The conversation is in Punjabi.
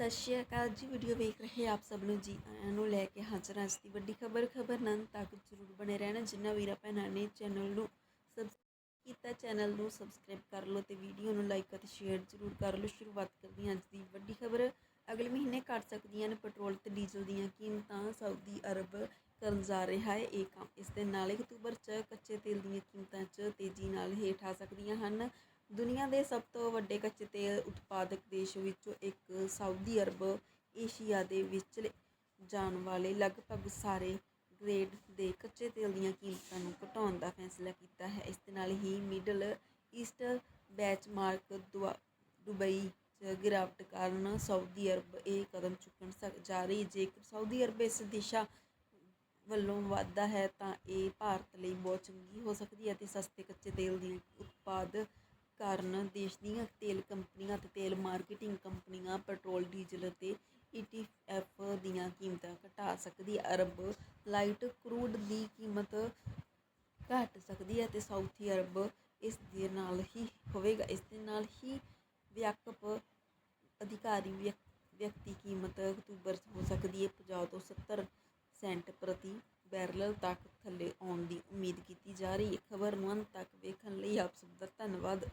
ਸਤਿ ਸ਼੍ਰੀ ਅਕਾਲ ਜੀ। ਵੀਡੀਓ ਵੇਖ ਰਹੇ ਆਪ ਸਭ ਨੂੰ ਜੀ। ਆਇਆਂ ਨੂੰ ਲੈ ਕੇ ਹਾਜ਼ਰ ਅੱਜ ਦੀ ਵੱਡੀ ਖਬਰ। ਖਬਰ ਨੰਨ ਤੱਕ ਜ਼ਰੂਰ ਬਣੇ ਰਹਿਣਾ। ਜਿਨ੍ਹਾਂ ਵੀਰਾਂ ਭੈਣਾਂ ਨੇ ਚੈਨਲ ਨੂੰ ਸਬਸਕ੍ਰਾਈਬ ਕੀਤਾ ਚੈਨਲ ਨੂੰ ਸਬਸਕ੍ਰਾਈਬ ਕਰ ਲਓ ਤੇ ਵੀਡੀਓ ਨੂੰ ਲਾਈਕ ਅਤੇ ਸ਼ੇਅਰ ਜ਼ਰੂਰ ਕਰ ਲਓ। ਸ਼ੁਰੂਆਤ ਕਰਦੇ ਹਾਂ ਅੱਜ ਦੀ ਵੱਡੀ ਖਬਰ। ਅਗਲੇ ਮਹੀਨੇ ਘਟ ਸਕਦੀਆਂ ਨੇ ਪੈਟਰੋਲ ਤੇ ਡੀਜ਼ਲ ਦੀਆਂ ਕੀਮਤਾਂ। ਸਾਊਦੀ ਅਰਬ ਕਰਨ ਜਾ ਰਿਹਾ ਹੈ ਇਹ ਕੰਮ। ਇਸ ਦੇ ਨਾਲ ਹੀ ਅਕਤੂਬਰ 'ਚ ਕੱਚੇ ਤੇਲ ਦੀਆਂ ਕੀਮਤਾਂ 'ਚ ਤੇਜ਼ੀ ਨਾਲ ਹੇਠ ਆ ਸਕਦੀਆਂ ਹਨ। ਦੁਨੀਆ ਦੇ ਸਭ ਤੋਂ ਵੱਡੇ ਕੱਚੇ ਤੇਲ ਉਤਪਾਦਕ ਦੇਸ਼ ਵਿੱਚੋਂ ਇੱਕ ਸਾਊਦੀ ਅਰਬ ਏਸ਼ੀਆ ਦੇ ਵਿੱਚ ਜਾਣ ਵਾਲੇ ਲਗਭਗ ਸਾਰੇ ਗ੍ਰੇਡ ਦੇ ਕੱਚੇ ਤੇਲ ਦੀਆਂ ਕੀਮਤਾਂ ਨੂੰ ਘਟਾਉਣ ਦਾ ਫੈਸਲਾ ਕੀਤਾ ਹੈ। ਇਸ ਦੇ ਨਾਲ ਹੀ ਮਿਡਲ ਈਸਟ ਬੈਚਮਾਰਕ ਦੁਆ, ਦੁਬਈ 'ਚ ਗਿਰਾਵਟ ਕਾਰਨ ਸਾਊਦੀ ਅਰਬ ਇਹ ਕਦਮ ਚੁੱਕਣ ਸਕ, ਜਾ ਰਹੀ। ਜੇਕਰ ਸਾਊਦੀ ਅਰਬ ਇਸ ਦਿਸ਼ਾ ਵੱਲੋਂ ਵਾਧਾ ਹੈ ਤਾਂ ਇਹ ਭਾਰਤ ਲਈ ਬਹੁਤ ਚੰਗੀ ਹੋ ਸਕਦੀ ਹੈ ਅਤੇ ਸਸਤੇ ਕੱਚੇ ਤੇਲ ਦੀ ਉਤਪਾਦ ਕਾਰਨ ਦੇਸ਼ ਦੀਆਂ ਤੇਲ ਕੰਪਨੀਆਂ ਅਤੇ ਤੇਲ ਮਾਰਕੀਟਿੰਗ ਕੰਪਨੀਆਂ ਪੈਟਰੋਲ, ਡੀਜ਼ਲ ਅਤੇ ਈ ਟੀ ਈਟੀਐਫ ਦੀਆਂ ਕੀਮਤਾਂ ਘਟਾ ਸਕਦੀ ਹੈ। ਅਰਬ ਲਾਈਟ ਕਰੂਡ ਦੀ ਕੀਮਤ ਘਟ ਸਕਦੀ ਹੈ ਅਤੇ ਸਾਊਥੀ ਅਰਬ ਇਸ ਦੇ ਨਾਲ ਹੀ ਹੋਵੇਗਾ। ਇਸ ਦੇ ਨਾਲ ਹੀ ਵਿਆਪਕ ਅਧਿਕਾਰੀ ਵਿਅਕ- ਵਿਅਕਤੀ ਕੀਮਤ ਅਕਤੂਬਰ 'ਚ ਹੋ ਸਕਦੀ ਹੈ। 50 ਤੋਂ 70 ਸੈਂਟ ਪ੍ਰਤੀ ਬੈਰਲ ਤੱਕ ਥੱਲੇ ਆਉਣ ਦੀ ਉਮੀਦ ਕੀਤੀ ਜਾ ਰਹੀ ਹੈ। ਖਬਰ ਨੂੰ ਅੰਤ ਤੱਕ ਵੇਖਣ ਲਈ ਆਪ ਸਭ ਦਾ ਧੰਨਵਾਦ।